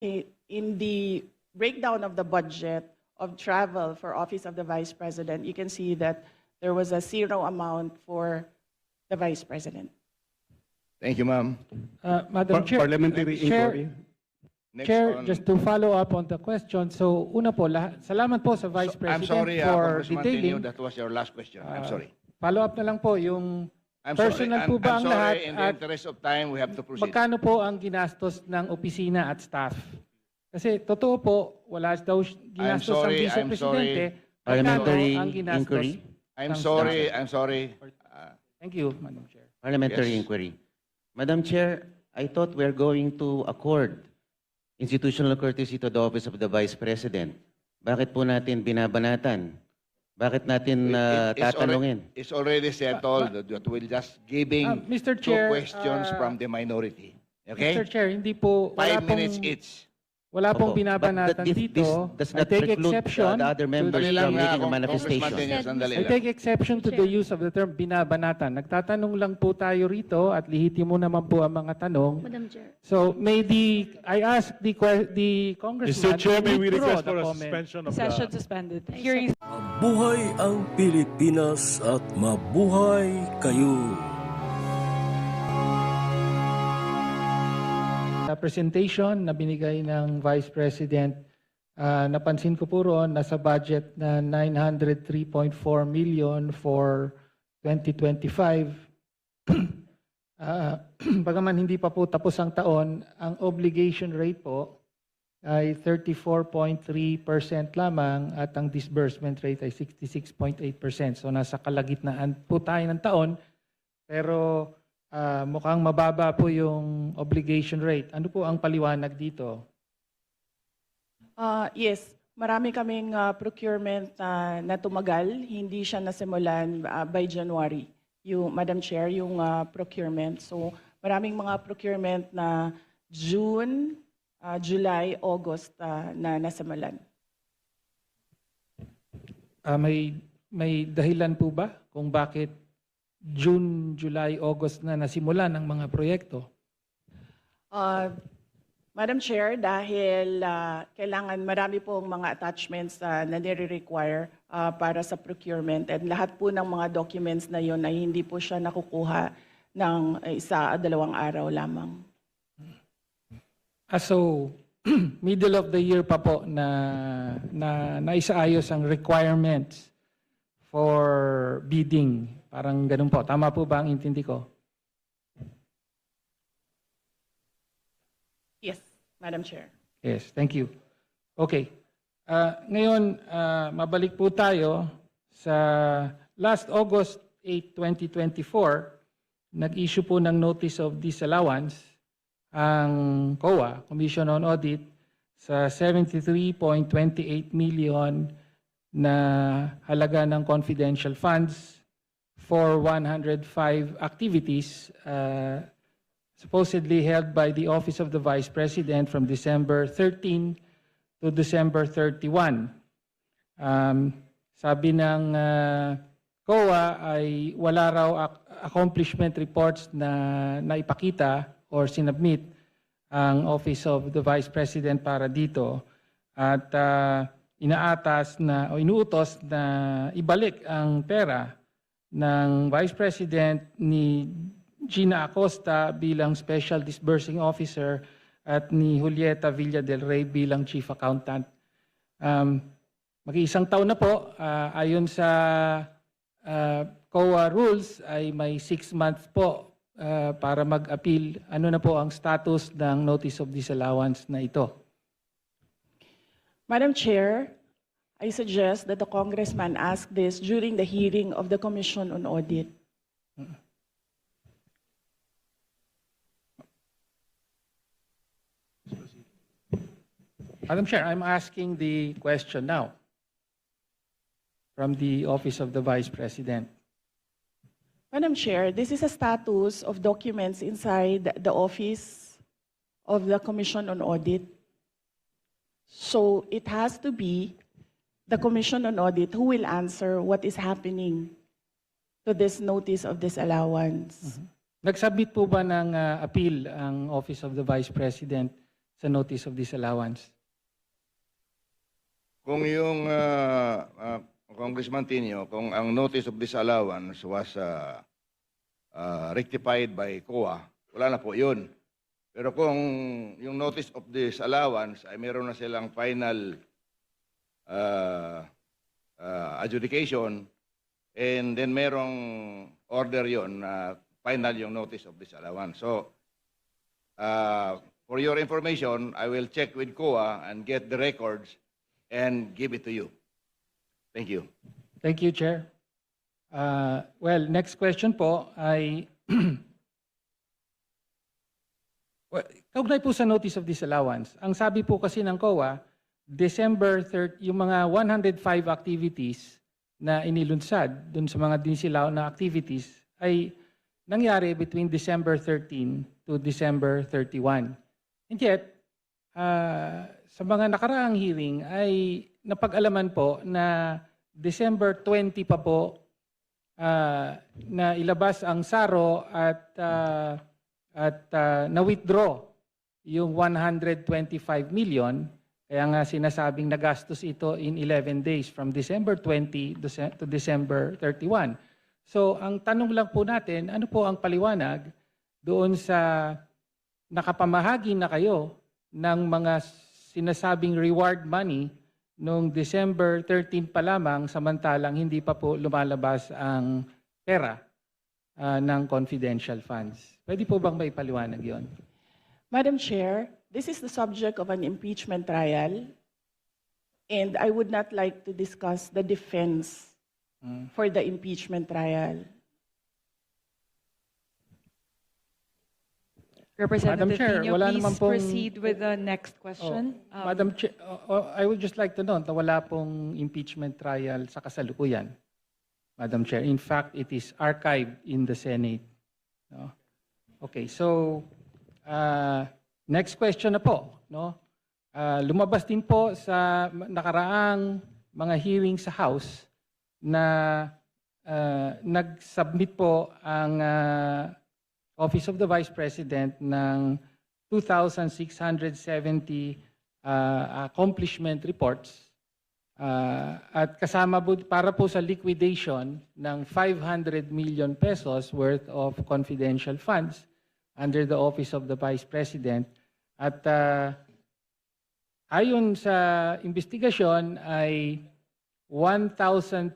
in the breakdown of the budget of travel for Office of the Vice President, you can see that there was a zero amount for the Vice President. Thank you, ma'am. Uh, Madam Par- Chair. Parliamentary Chair, inquiry. Next Chair, on- just to follow up on the question. So, una po, salamat po sa Vice So- I'm President sorry, uh, for Tenyo, detailing. that was your last question. I'm Uh, sorry. Follow up na lang po yung I'm sorry. personal I'm- po ba I'm ang sorry. lahat In the at interest of time, we have to proceed. magkano po ang ginastos ng opisina at staff? Kasi totoo po, wala daw ginastos ang sorry, Vice I'm Presidente. sorry. Parliamentary Magkano ang ginastos inquiry? I'm ng sorry, staff? I'm sorry. Uh, Thank you, Madam Chair. Parliamentary Yes. inquiry. Madam Chair, I thought we're going to accord institutional courtesy to the office of the Vice President. Bakit po natin binabanatan? Bakit natin uh, it- it's already- tatanungin? It's already settled that we'll just giving Ah, Mr. two Chair, questions ah, from the minority. Mr. Okay? Chair, hindi po, wala Five minutes pong, each. Wala pong Opo. binabanatan But that- this- dito. does I not take preclude, uh, exception the other to members Sandali the- lang, from making ah, a Congressman manifestation. Sandali I lang. take exception to the use of the term binabanatan. Nagtatanong lang po tayo rito at lihitimo naman po ang mga tanong. Madam Chair. So may the, I ask the, que- the congressman Mr. To we withdraw request the for a comment. suspension of Session the... suspended. Hearing Mabuhay ang Pilipinas at mabuhay kayo. Presentation na binigay ng Vice President, ah, napansin ko po roon nasa budget na 903.4 million for 2025. Ah, bagaman hindi pa po tapos ang taon, ang obligation rate po ay 34.3% lamang at ang disbursement rate ay 66.8%. So nasa kalagitnaan po tayo ng taon pero ah, mukhang mababa po yung obligation rate. Ano po ang paliwanag dito? Uh, yes, marami kaming uh, procurement uh, na tumagal. Hindi siya nasimulan uh, by January, yung, Madam Chair, yung uh, procurement. So maraming mga procurement na June, uh, July, August uh, na nasimulan. Ah, may may dahilan po ba kung bakit June, July, August na nasimulan ang mga proyekto? Uh, Madam Chair, dahil uh, kailangan marami pong mga attachments uh, na nire-require uh, para sa procurement and lahat po ng mga documents na yon ay hindi po siya nakukuha ng isa o dalawang araw lamang. Ah, so, middle of the year pa po na, na naisaayos ang requirements for bidding. Parang ganun po. Tama po ba ang intindi ko? Yes, Madam Chair. Yes, thank you. Okay. Ah, ngayon, ah, mabalik po tayo sa last August 8, 2024, nag-issue po ng Notice of Disallowance ang COA, Commission on Audit, sa 73.28 million na halaga ng confidential funds for 105 activities uh, supposedly held by the Office of the Vice President from December 13 to December 31. Um, sabi ng uh, COA ay wala raw ac- accomplishment reports na naipakita or sinubmit ang Office of the Vice President para dito at uh, inaatas na o inuutos na ibalik ang pera ng Vice President ni Gina Acosta bilang Special Disbursing Officer at ni Julieta Villa del Rey bilang Chief Accountant. Um, Mag-iisang taon na po, ah, ayon sa ah, COA rules ay may six months po ah, para mag-appeal. Ano na po ang status ng Notice of Disallowance na ito? Madam Chair, I suggest that the congressman ask this during the hearing of the Commission on Audit. Madam Chair, I'm asking the question now from the Office of the Vice President. Madam Chair, this is a status of documents inside the office of the Commission on Audit. So it has to be the Commission on Audit who will answer what is happening to this notice of disallowance. Nagsubmit po ba ng ah, appeal ang Office of the Vice President sa notice of disallowance. Kung yung uh, uh, Congressman Tinio, kung ang notice of disallowance was uh, uh, rectified by COA, wala na po yun. Pero kung yung notice of disallowance ay meron na silang final uh, uh, adjudication and then merong order yon na final yung notice of disallowance. So, uh, for your information, I will check with COA and get the records and give it to you. Thank you. Thank you, Chair. Uh, well, next question po ay Well, kaugnay po sa notice of disallowance. Ang sabi po kasi ng COA, December 30, yung mga 105 activities na inilunsad dun sa mga dinisilaw na activities ay nangyari between December 13 to December 31. And yet, ah, sa mga nakaraang hearing ay napag-alaman po na December 20 pa po ah, na ilabas ang SARO at ah, at ah, na-withdraw yung 125 million. Kaya nga sinasabing nagastos ito in 11 days from December 20 Dece- to December 31. So ang tanong lang po natin, ano po ang paliwanag doon sa nakapamahagi na kayo ng mga sinasabing reward money noong December 13 pa lamang samantalang hindi pa po lumalabas ang pera ah, ng confidential funds. Pwede po bang may paliwanag yon? Madam Chair, this is the subject of an impeachment trial, and I would not like to discuss the defense for the impeachment trial. Representative Chair, Pino, wala please naman pong- proceed with the next question. Um, Madam Chair, oh, oh, I would just like to note na wala pong impeachment trial sa kasalukuyan. Madam Chair, in fact, it is archived in the Senate. No? Okay, so uh, next question na po, no? Ah, lumabas din po sa nakaraang mga hearing sa House na ah, nag-submit po ang ah, Office of the Vice President ng 2,670 uh, accomplishment reports uh, at kasama po, para po sa liquidation ng 500 million pesos worth of confidential funds under the Office of the Vice President. At uh, ayon sa investigasyon ay 1,322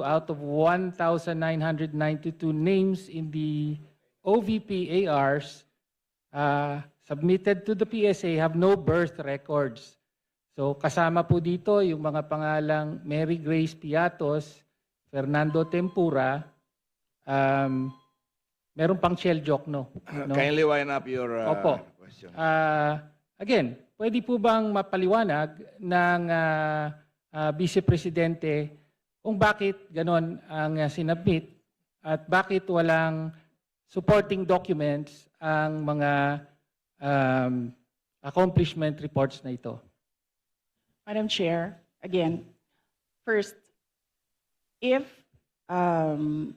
out of 1,992 names in the OVP ARs uh, submitted to the PSA have no birth records. So kasama po dito yung mga pangalang Mary Grace Piatos, Fernando Tempura, um, meron pang Shell Jokno. No? Kindly wind up your uh, Opo. question. Ah, again, pwede po bang mapaliwanag ng ah, ah, Vice Presidente kung bakit ganon ang ah, sinabmit at bakit walang supporting documents ang mga um, accomplishment reports na ito? Madam Chair, again, first, if um,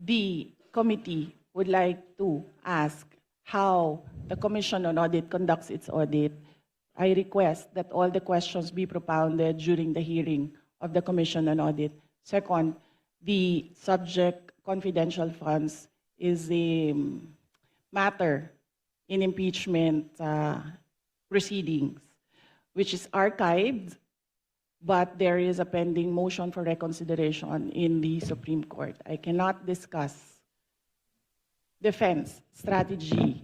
the committee would like to ask how the Commission on Audit conducts its audit, I request that all the questions be propounded during the hearing of the Commission on Audit. Second, the subject confidential funds is a um, matter in impeachment uh, proceedings, which is archived, but there is a pending motion for reconsideration in the Supreme Court. I cannot discuss defense strategy.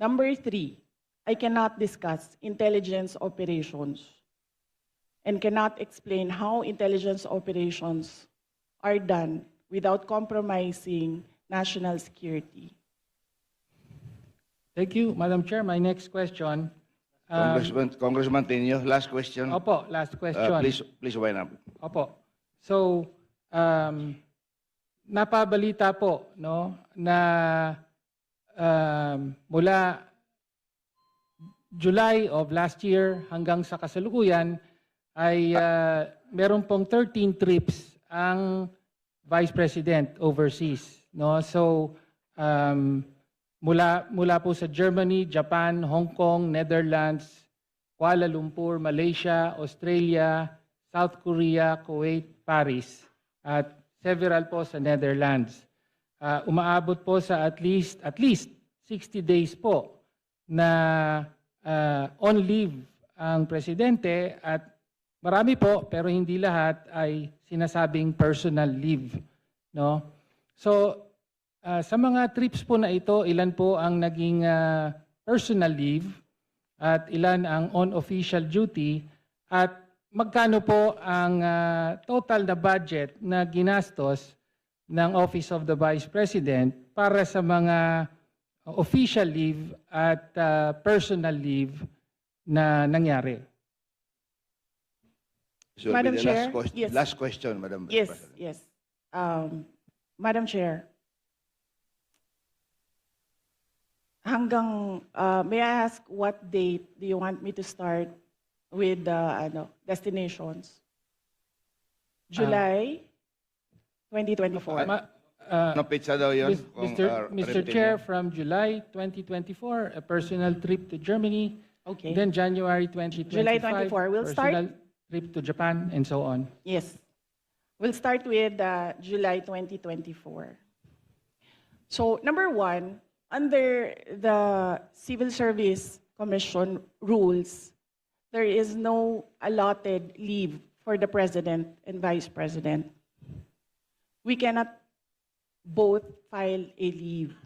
Number three, I cannot discuss intelligence operations and cannot explain how intelligence operations are done without compromising national security. Thank you, Madam Chair. My next question. um, Congressman, Congressman Tenyo, last question. opo, last Uh, question. please, please wind up. Opo. So, um, napabalita po no na um, mula July of last year hanggang sa kasalukuyan ay uh, meron pong 13 trips ang Vice President overseas no? So um, mula, mula po sa Germany, Japan, Hong Kong, Netherlands, Kuala Lumpur, Malaysia, Australia, South Korea, Kuwait, Paris, at several po sa Netherlands. Ah, umaabot po sa at least at least 60 days po na ah, on leave ang presidente at marami po pero hindi lahat ay sinasabing personal leave, no? So ah, sa mga trips po na ito, ilan po ang naging ah, personal leave at ilan ang on official duty at magkano po ang ah, total na budget na ginastos ng Office of the Vice President para sa mga official leave at ah, personal leave na nangyari. Will Madam the Chair, last question, yes. last question, Madam Yes, President. yes. Um, Madam Chair, hanggang, uh, may I ask what date do you want me to start with the ano, destinations? July 2024. Ma- ah, Ano pizza daw yun? Mis- Kung, Mr. ah, Mr. Chair, from July 2024, a personal trip to Germany, Okay. then January 2025, July 24, we'll start- personal trip to Japan, and so on. Yes. We'll start with uh, July 2024. So, number one, under the Civil Service Commission rules, there is no allotted leave for the President and Vice President. We cannot both file a leave.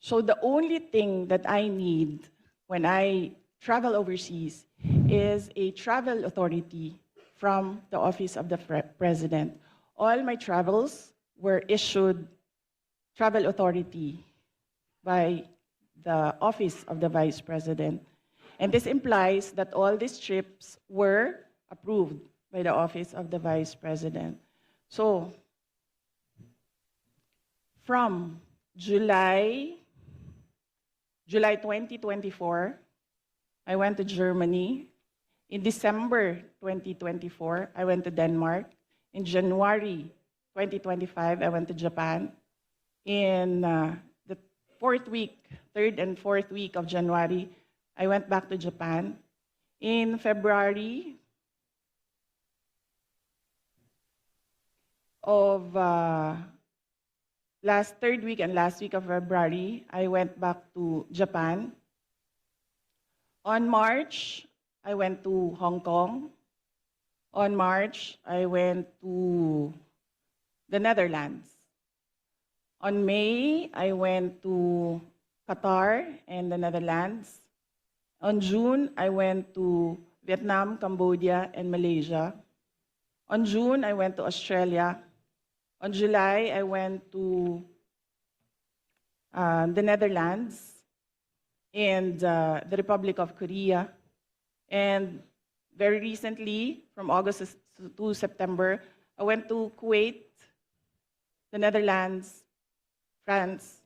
So the only thing that I need when I travel overseas is a travel authority from the office of the president. All my travels were issued travel authority by the office of the vice president. And this implies that all these trips were approved by the office of the vice president. So, from July July 2024, I went to Germany. In December 2024, I went to Denmark. In January 2025, I went to Japan. In uh, the fourth week, third and fourth week of January, I went back to Japan. In February of uh, last third week and last week of February, I went back to Japan. On March, I went to Hong Kong. On March, I went to the Netherlands. On May, I went to Qatar and the Netherlands. On June, I went to Vietnam, Cambodia, and Malaysia. On June, I went to Australia. On July, I went to uh, the Netherlands and uh, the Republic of Korea. And very recently, from August to September, I went to Kuwait, the Netherlands, France,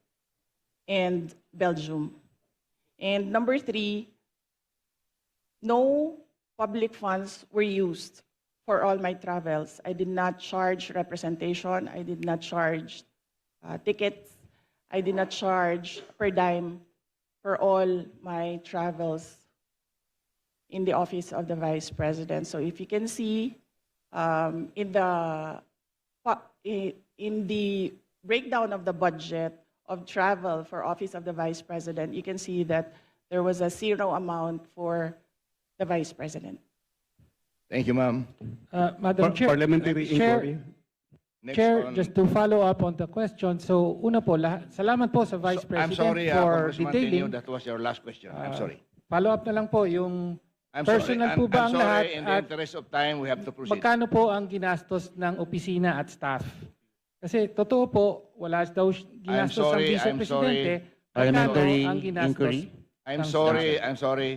and Belgium. And number three, no public funds were used for all my travels. I did not charge representation. I did not charge uh, tickets. I did not charge per dime for all my travels in the office of the vice president. So if you can see um, in the in the breakdown of the budget of travel for office of the vice president, you can see that there was a zero amount for the vice president. Thank you, ma'am. Uh, Madam Par- Chair, Parliamentary Chair, inquiry. Next Chair, on- just to follow up on the question, so una po, salamat po sa Vice So- I'm President sorry, uh, for Congressman Tenyo, detailing. that was your last question. I'm Uh, sorry. Follow up na lang po yung I'm sorry. personal I'm- po ba I'm ang sorry, lahat in the at interest of time, we have to proceed. magkano po ang ginastos ng opisina at staff? Kasi totoo po, wala daw si- ginastos ang sorry, Vice I'm Presidente. sorry. Parliamentary Magkano ang ginastos inquiry? I'm ng sorry? I'm sorry.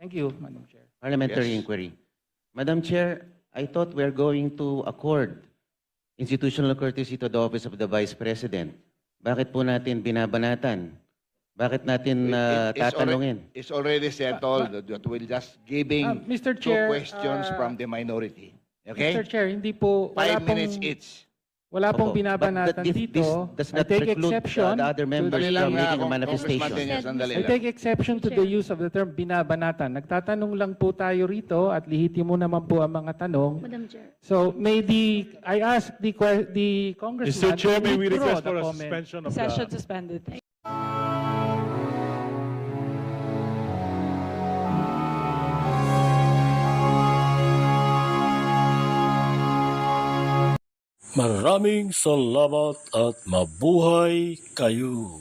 Uh, Thank you, Madam Chair. Parliamentary Yes. inquiry. Madam Chair, I thought we're going to accord institutional courtesy to the office of the Vice President. Bakit po natin binabanatan? Bakit natin it- uh, it's alre- tatanungin? It's already settled that we're just giving Ah, Mr. two Chair, questions ah, from the minority. Mr. Okay? Chair, hindi po, wala Five minutes pong, each. Wala pong Opo. binabanatan But dito. this does I not take preclude the- exception the other to members the- lang, from ah, making a Kong- manifestation. Congressman Tenyo, sandali I lang. take exception to the use of the term binabanatan. Nagtatanong lang po tayo rito at lihitimo naman po ang mga tanong. Madam Chair. So may the, I ask the, que- the congressman. Mr. Chair, to may we withdraw request the for a comment. suspension of Session the... suspended. Maraming salamat at mabuhay kayo.